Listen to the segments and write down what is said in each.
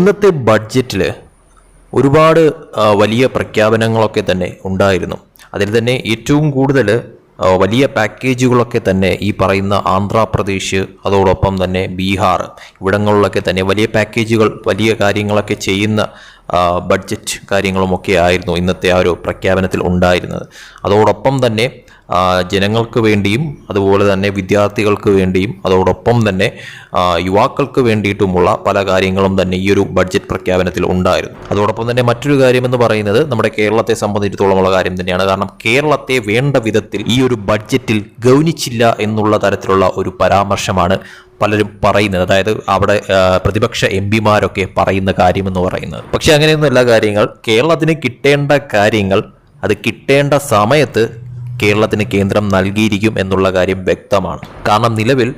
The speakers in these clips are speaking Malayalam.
ഇന്നത്തെ ബഡ്ജറ്റിൽ ഒരുപാട് വലിയ പ്രഖ്യാപനങ്ങളൊക്കെ തന്നെ ഉണ്ടായിരുന്നു. അതിൽ തന്നെ ഏറ്റവും കൂടുതൽ വലിയ പാക്കേജുകളൊക്കെ തന്നെ ഈ പറയുന്ന ആന്ധ്രാപ്രദേശ് അതോടൊപ്പം തന്നെ ബീഹാർ ഇവിടങ്ങളിലൊക്കെ തന്നെ വലിയ പാക്കേജുകൾ വലിയ കാര്യങ്ങളൊക്കെ ചെയ്യുന്ന ബഡ്ജറ്റ് കാര്യങ്ങളുമൊക്കെ ആയിരുന്നു ഇന്നത്തെ ആ ഒരു പ്രഖ്യാപനത്തിൽ ഉണ്ടായിരുന്നത്. അതോടൊപ്പം തന്നെ ജനങ്ങൾക്ക് വേണ്ടിയും അതുപോലെ തന്നെ വിദ്യാർത്ഥികൾക്ക് വേണ്ടിയും അതോടൊപ്പം തന്നെ യുവാക്കൾക്ക് വേണ്ടിയിട്ടുമുള്ള പല കാര്യങ്ങളും തന്നെ ഈ ഒരു ബഡ്ജറ്റ് പ്രഖ്യാപനത്തിൽ ഉണ്ടായിരുന്നു. അതോടൊപ്പം തന്നെ മറ്റൊരു കാര്യമെന്ന് പറയുന്നത് നമ്മുടെ കേരളത്തെ സംബന്ധിച്ചിടത്തോളമുള്ള കാര്യം തന്നെയാണ്. കാരണം കേരളത്തെ വേണ്ട വിധത്തിൽ ഈ ഒരു ബഡ്ജറ്റിൽ ഗൗനിച്ചില്ല എന്നുള്ള തരത്തിലുള്ള ഒരു പരാമർശമാണ് പലരും പറയുന്നത്. അതായത് അവിടെ പ്രതിപക്ഷ എം പിമാരൊക്കെ പറയുന്ന കാര്യമെന്ന് പറയുന്നത്. പക്ഷേ അങ്ങനെയൊന്നുമല്ല കാര്യങ്ങൾ. കേരളത്തിന് കിട്ടേണ്ട കാര്യങ്ങൾ അത് കിട്ടേണ്ട സമയത്ത് കേരളത്തിന് കേന്ദ്രം നൽകിയിരിക്കും എന്നുള്ള കാര്യം വ്യക്തമാണ്. കാരണം നിലവിൽ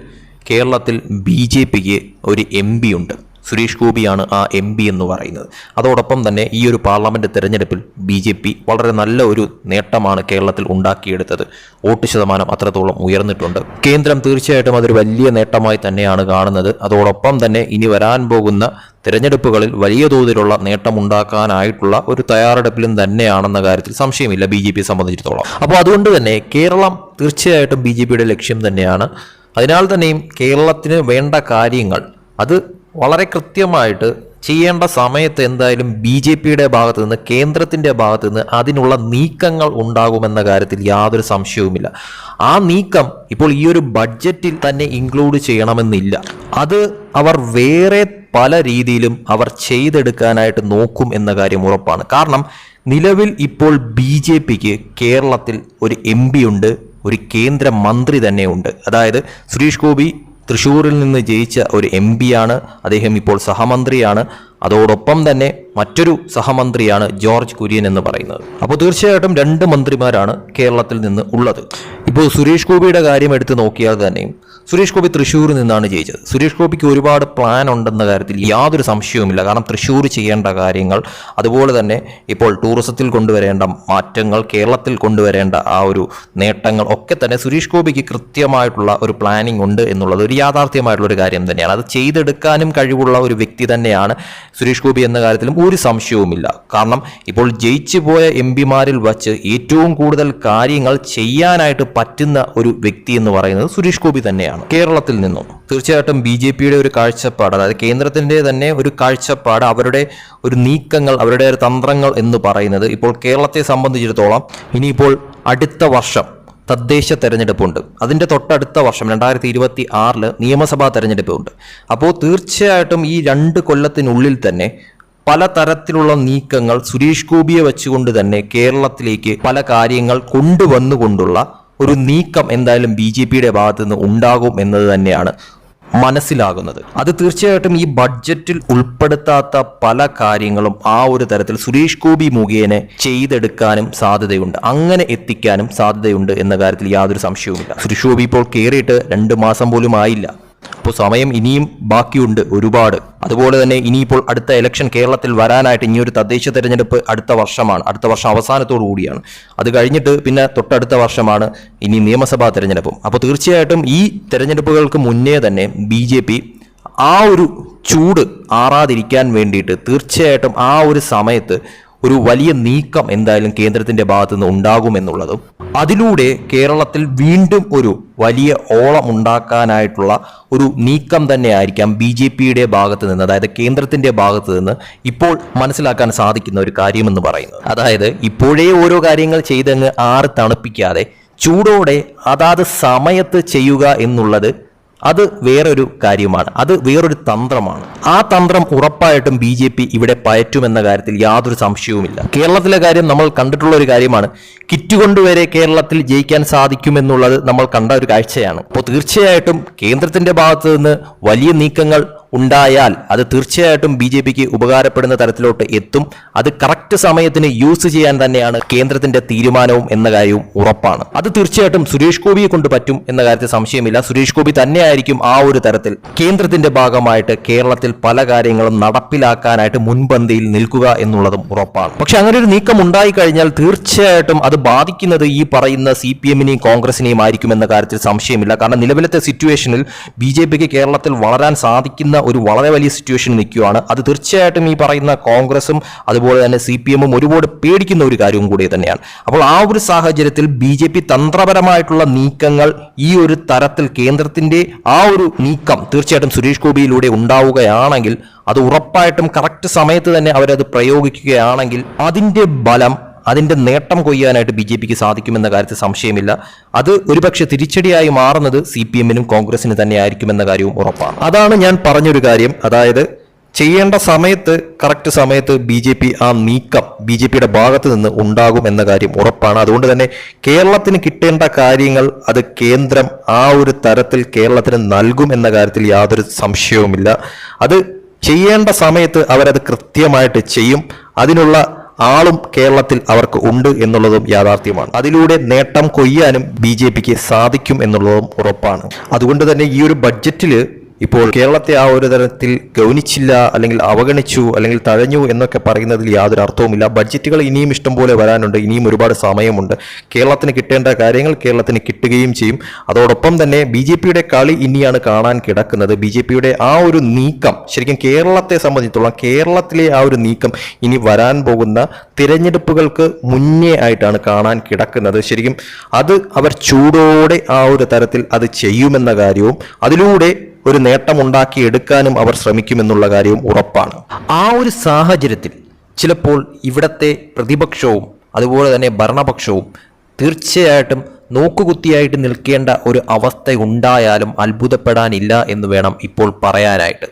കേരളത്തിൽ ബി ജെ പിക്ക് ഒരു എം പി ഉണ്ട്. സുരേഷ് ഗോപിയാണ് ആ എം പി എന്ന് പറയുന്നത്. അതോടൊപ്പം തന്നെ ഈ ഒരു പാർലമെന്റ് തെരഞ്ഞെടുപ്പിൽ ബി ജെ പി വളരെ നല്ല ഒരു നേട്ടമാണ് കേരളത്തിൽ ഉണ്ടാക്കിയെടുത്തത്. വോട്ട് ശതമാനം അത്രത്തോളം ഉയർന്നിട്ടുണ്ട്. കേന്ദ്രം തീർച്ചയായിട്ടും അതൊരു വലിയ നേട്ടമായി തന്നെയാണ് കാണുന്നത്. അതോടൊപ്പം തന്നെ ഇനി വരാൻ പോകുന്ന തിരഞ്ഞെടുപ്പുകളിൽ വലിയ തോതിലുള്ള നേട്ടമുണ്ടാക്കാനായിട്ടുള്ള ഒരു തയ്യാറെടുപ്പിലും തന്നെയാണെന്ന കാര്യത്തിൽ സംശയമില്ല ബി ജെ പിയെ സംബന്ധിച്ചിടത്തോളം. അപ്പോൾ അതുകൊണ്ട് തന്നെ കേരളം തീർച്ചയായിട്ടും ബി ജെ പിയുടെ ലക്ഷ്യം തന്നെയാണ്. അതിനാൽ തന്നെയും കേരളത്തിന് വേണ്ട കാര്യങ്ങൾ അത് വളരെ കൃത്യമായിട്ട് ചെയ്യേണ്ട സമയത്ത് എന്തായാലും ബി ജെ പിയുടെ ഭാഗത്ത് നിന്ന് കേന്ദ്രത്തിന്റെ ഭാഗത്ത് നിന്ന് അതിനുള്ള നീക്കങ്ങൾ ഉണ്ടാകുമെന്ന കാര്യത്തിൽ യാതൊരു സംശയവുമില്ല. ആ നീക്കം ഇപ്പോൾ ഈ ഒരു ബഡ്ജറ്റിൽ തന്നെ ഇൻക്ലൂഡ് ചെയ്യണമെന്നില്ല. അത് അവർ വേറെ പല രീതിയിലും അവർ ചെയ്തെടുക്കാനായിട്ട് നോക്കും എന്ന കാര്യം ഉറപ്പാണ്. കാരണം നിലവിൽ ഇപ്പോൾ ബി ജെ പിക്ക് കേരളത്തിൽ ഒരു എം പി ഉണ്ട് ഒരു കേന്ദ്ര മന്ത്രി തന്നെയുണ്ട് അതായത് സുരേഷ് ഗോപി തൃശ്ശൂരിൽ നിന്ന് ജയിച്ച ഒരു എം ആണ്. അദ്ദേഹം ഇപ്പോൾ സഹമന്ത്രിയാണ്. അതോടൊപ്പം തന്നെ മറ്റൊരു സഹമന്ത്രിയാണ് ജോർജ് കുര്യൻ എന്ന് പറയുന്നത്. അപ്പോൾ തീർച്ചയായിട്ടും രണ്ട് മന്ത്രിമാരാണ് കേരളത്തിൽ നിന്ന് ഉള്ളത്. ഇപ്പോൾ സുരേഷ് ഗോപിയുടെ കാര്യം എടുത്ത് നോക്കിയാൽ തന്നെയും സുരേഷ് ഗോപി തൃശ്ശൂരിൽ നിന്നാണ് ജയിച്ചത്. സുരേഷ് ഗോപിക്ക് ഒരുപാട് പ്ലാൻ ഉണ്ടെന്ന കാര്യത്തിൽ യാതൊരു സംശയവുമില്ല. കാരണം തൃശ്ശൂർ ചെയ്യേണ്ട കാര്യങ്ങൾ അതുപോലെ തന്നെ ഇപ്പോൾ ടൂറിസത്തിൽ കൊണ്ടുവരേണ്ട മാറ്റങ്ങൾ കേരളത്തിൽ കൊണ്ടുവരേണ്ട ആ ഒരു നേട്ടങ്ങൾ ഒക്കെ തന്നെ സുരേഷ് ഗോപിക്ക് കൃത്യമായിട്ടുള്ള ഒരു പ്ലാനിംഗ് ഉണ്ട് എന്നുള്ളത് ഒരു യാഥാർത്ഥ്യമായിട്ടുള്ള ഒരു കാര്യം തന്നെയാണ്. അത് ചെയ്തെടുക്കാനും കഴിവുള്ള ഒരു വ്യക്തി തന്നെയാണ് സുരേഷ് ഗോപി എന്ന കാര്യത്തിലും ഒരു സംശയവുമില്ല. കാരണം ഇപ്പോൾ ജയിച്ചു പോയ എം പിമാരിൽ വച്ച് ഏറ്റവും കൂടുതൽ കാര്യങ്ങൾ ചെയ്യാനായിട്ട് പറ്റുന്ന ഒരു വ്യക്തി എന്ന് പറയുന്നത് സുരേഷ് ഗോപി തന്നെയാണ്. കേരളത്തിൽ നിന്നും തീർച്ചയായിട്ടും ബി ജെ പിയുടെ ഒരു കാഴ്ചപ്പാട് അതായത് കേന്ദ്രത്തിന്റെ തന്നെ ഒരു കാഴ്ചപ്പാട് അവരുടെ ഒരു നീക്കങ്ങൾ അവരുടെ തന്ത്രങ്ങൾ എന്ന് പറയുന്നത് ഇപ്പോൾ കേരളത്തെ സംബന്ധിച്ചിടത്തോളം ഇനിയിപ്പോൾ അടുത്ത വർഷം തദ്ദേശ തെരഞ്ഞെടുപ്പുണ്ട്. അതിന്റെ തൊട്ടടുത്ത വർഷം രണ്ടായിരത്തി ഇരുപത്തി ആറിൽ നിയമസഭാ തെരഞ്ഞെടുപ്പുണ്ട്. അപ്പോൾ തീർച്ചയായിട്ടും ഈ രണ്ട് കൊല്ലത്തിനുള്ളിൽ തന്നെ പല തരത്തിലുള്ള നീക്കങ്ങൾ സുരേഷ് ഗോപിയെ വെച്ചുകൊണ്ട് തന്നെ കേരളത്തിലേക്ക് പല കാര്യങ്ങൾ കൊണ്ടുവന്നുകൊണ്ടുള്ള ഒരു നീക്കം എന്തായാലും ബി ജെ പിയുടെ ഭാഗത്തുനിന്ന് ഉണ്ടാകും എന്നത് തന്നെയാണ് മനസ്സിലാകുന്നത്. അത് തീർച്ചയായിട്ടും ഈ ബഡ്ജറ്റിൽ ഉൾപ്പെടുത്താത്ത പല കാര്യങ്ങളും ആ ഒരു തരത്തിൽ സുരേഷ് ഗോപി മുഖേന ചെയ്തെടുക്കാനും സാധ്യതയുണ്ട്. അങ്ങനെ എത്തിക്കാനും സാധ്യതയുണ്ട് എന്ന കാര്യത്തിൽ യാതൊരു സംശയവുമില്ല. സുരേഷ് ഗോപി ഇപ്പോൾ കയറിയിട്ട് രണ്ട് മാസം പോലും ആയില്ല. അപ്പോൾ സമയം ഇനിയും ബാക്കിയുണ്ട് ഒരുപാട്. അതുപോലെ തന്നെ ഇനിയിപ്പോൾ അടുത്ത ഇലക്ഷൻ കേരളത്തിൽ വരാനായിട്ട് ഇനി ഒരു തദ്ദേശ തെരഞ്ഞെടുപ്പ് അടുത്ത വർഷമാണ്. അടുത്ത വർഷം അവസാനത്തോടു കൂടിയാണ്. അത് കഴിഞ്ഞിട്ട് പിന്നെ തൊട്ടടുത്ത വർഷമാണ് ഇനി നിയമസഭാ തെരഞ്ഞെടുപ്പും. അപ്പോൾ തീർച്ചയായിട്ടും ഈ തെരഞ്ഞെടുപ്പുകൾക്ക് മുന്നേ തന്നെ ബി ജെ പി ആ ഒരു ചൂട് ആറാതിരിക്കാൻ വേണ്ടിയിട്ട് തീർച്ചയായിട്ടും ആ ഒരു സമയത്ത് ഒരു വലിയ നീക്കം എന്തായാലും കേന്ദ്രത്തിന്റെ ഭാഗത്തുനിന്ന് ഉണ്ടാകുമെന്നുള്ളതും അതിലൂടെ കേരളത്തിൽ വീണ്ടും ഒരു വലിയ ഓളം ഉണ്ടാക്കാനായിട്ടുള്ള ഒരു നീക്കം തന്നെയായിരിക്കാം ബി ജെ പിയുടെ ഭാഗത്ത് നിന്ന് അതായത് കേന്ദ്രത്തിന്റെ ഭാഗത്ത് നിന്ന് ഇപ്പോൾ മനസ്സിലാക്കാൻ സാധിക്കുന്ന ഒരു കാര്യമെന്ന് പറയുന്നത്. അതായത് ഇപ്പോഴേ ഓരോ കാര്യങ്ങൾ ചെയ്തങ്ങ് ആറ് തണുപ്പിക്കാതെ ചൂടോടെ അതാത് സമയത്ത് ചെയ്യുക എന്നുള്ളത് അത് വേറൊരു കാര്യമാണ്. അത് വേറൊരു തന്ത്രമാണ്. ആ തന്ത്രം ഉറപ്പായിട്ടും ബി ജെ പി ഇവിടെ പയറ്റുമെന്ന കാര്യത്തിൽ യാതൊരു സംശയവുമില്ല. കേരളത്തിലെ കാര്യം നമ്മൾ കണ്ടിട്ടുള്ള ഒരു കാര്യമാണ്. കിറ്റ് കൊണ്ടുവരെ കേരളത്തിൽ ജയിക്കാൻ സാധിക്കുമെന്നുള്ളത് നമ്മൾ കണ്ട ഒരു കാഴ്ചയാണ്. അപ്പോൾ തീർച്ചയായിട്ടും കേന്ദ്രത്തിന്റെ ഭാഗത്ത് നിന്ന് വലിയ നീക്കങ്ങൾ ഉണ്ടായാൽ അത് തീർച്ചയായിട്ടും ബി ജെ പിക്ക് ഉപകാരപ്പെടുന്ന തരത്തിലോട്ട് എത്തും. അത് കറക്റ്റ് സമയത്തിന് യൂസ് ചെയ്യാൻ തന്നെയാണ് കേന്ദ്രത്തിന്റെ തീരുമാനവും എന്ന കാര്യവും ഉറപ്പാണ്. അത് തീർച്ചയായിട്ടും സുരേഷ് ഗോപിയെ കൊണ്ട് പറ്റും എന്ന കാര്യത്തിൽ സംശയമില്ല. സുരേഷ് ഗോപി തന്നെയായിരിക്കും ആ ഒരു തരത്തിൽ കേന്ദ്രത്തിന്റെ ഭാഗമായിട്ട് കേരളത്തിൽ പല കാര്യങ്ങളും നടപ്പിലാക്കാനായിട്ട് മുൻപന്തിയിൽ നിൽക്കുക എന്നുള്ളതും ഉറപ്പാണ്. പക്ഷെ അങ്ങനെ ഒരു നീക്കം ഉണ്ടായി കഴിഞ്ഞാൽ തീർച്ചയായിട്ടും അത് ബാധിക്കുന്നത് ഈ പറയുന്ന സി പി എമ്മിനെയും കോൺഗ്രസിനെയും ആയിരിക്കും എന്ന കാര്യത്തിൽ സംശയമില്ല. കാരണം നിലവിലത്തെ സിറ്റുവേഷനിൽ ബി ജെ പിക്ക് കേരളത്തിൽ വളരാൻ സാധിക്കുന്ന ഒരു വളരെ വലിയ സിറ്റുവേഷൻ നിൽക്കുകയാണ്. അത് തീർച്ചയായിട്ടും ഈ പറയുന്ന കോൺഗ്രസും അതുപോലെ തന്നെ സി പി എമ്മും ഒരുപാട് പേടിക്കുന്ന ഒരു കാര്യവും കൂടി തന്നെയാണ്. അപ്പോൾ ആ ഒരു സാഹചര്യത്തിൽ ബി ജെ പി തന്ത്രപരമായിട്ടുള്ള നീക്കങ്ങൾ ഈ ഒരു തരത്തിൽ കേന്ദ്രത്തിന്റെ ആ ഒരു നീക്കം തീർച്ചയായിട്ടും സുരേഷ് ഗോപിയിലൂടെ ഉണ്ടാവുകയാണെങ്കിൽ അത് ഉറപ്പായിട്ടും കറക്റ്റ് സമയത്ത് തന്നെ അവരത് പ്രയോഗിക്കുകയാണെങ്കിൽ അതിന്റെ ബലം അതിന്റെ നേട്ടം കൊയ്യാനായിട്ട് ബി ജെ പിക്ക് സാധിക്കുമെന്ന കാര്യത്തിൽ സംശയമില്ല. അത് ഒരുപക്ഷെ തിരിച്ചടിയായി മാറുന്നത് സി പി എമ്മിനും കോൺഗ്രസിനും തന്നെ ആയിരിക്കുമെന്ന കാര്യവും ഉറപ്പാണ്. അതാണ് ഞാൻ പറഞ്ഞൊരു കാര്യം. അതായത് ചെയ്യേണ്ട സമയത്ത് കറക്റ്റ് സമയത്ത് ബി ജെ പി ആ നീക്കം ബി ജെ പിയുടെ ഭാഗത്ത് നിന്ന് ഉണ്ടാകും എന്ന കാര്യം ഉറപ്പാണ്. അതുകൊണ്ട് തന്നെ കേരളത്തിന് കിട്ടേണ്ട കാര്യങ്ങൾ അത് കേന്ദ്രം ആ ഒരു തരത്തിൽ കേരളത്തിന് നൽകും എന്ന കാര്യത്തിൽ യാതൊരു സംശയവുമില്ല. അത് ചെയ്യേണ്ട സമയത്ത് അവരത് കൃത്യമായിട്ട് ചെയ്യും. അതിനുള്ള ആളും കേരളത്തിൽ അവർക്ക് ഉണ്ട് എന്നുള്ളതും യാഥാർത്ഥ്യമാണ്. അതിലൂടെ നേട്ടം കൊയ്യാനും ബി സാധിക്കും എന്നുള്ളതും ഉറപ്പാണ്. അതുകൊണ്ട് തന്നെ ഈ ഒരു ബഡ്ജറ്റിൽ ഇപ്പോൾ കേരളത്തെ ആ ഒരു തരത്തിൽ ഗൗനിച്ചില്ല അല്ലെങ്കിൽ അവഗണിച്ചു അല്ലെങ്കിൽ തഴഞ്ഞു എന്നൊക്കെ പറയുന്നതിൽ യാതൊരു അർത്ഥവുമില്ല. ബഡ്ജറ്റുകൾ ഇനിയും ഇഷ്ടം പോലെ വരാനുണ്ട്. ഇനിയും ഒരുപാട് സമയമുണ്ട്. കേരളത്തിന് കിട്ടേണ്ട കാര്യങ്ങൾ കേരളത്തിന് കിട്ടുകയും ചെയ്യും. അതോടൊപ്പം തന്നെ ബി ജെ പിയുടെ കളി ഇനിയാണ് കാണാൻ കിടക്കുന്നത്. ബി ജെ പിയുടെ ആ ഒരു നീക്കം ശരിക്കും കേരളത്തെ സംബന്ധിച്ചിടത്തോളം കേരളത്തിലെ ആ ഒരു നീക്കം ഇനി വരാൻ പോകുന്ന തിരഞ്ഞെടുപ്പുകൾക്ക് മുന്നേ ആയിട്ടാണ് കാണാൻ കിടക്കുന്നത്. ശരിക്കും അത് അവർ ചൂടോടെ ആ ഒരു തരത്തിൽ അത് ചെയ്യുമെന്ന കാര്യവും അതിലൂടെ ഒരു നേട്ടമുണ്ടാക്കി എടുക്കാനും അവർ ശ്രമിക്കുമെന്നുള്ള കാര്യവും ഉറപ്പാണ്. ആ ഒരു സാഹചര്യത്തിൽ ചിലപ്പോൾ ഇവിടത്തെ പ്രതിപക്ഷവും അതുപോലെ തന്നെ ഭരണപക്ഷവും തീർച്ചയായിട്ടും നോക്കുകുത്തിയായിട്ട് നിൽക്കേണ്ട ഒരു അവസ്ഥ ഉണ്ടായാലും അത്ഭുതപ്പെടാനില്ല എന്ന് വേണം ഇപ്പോൾ പറയാനായിട്ട്.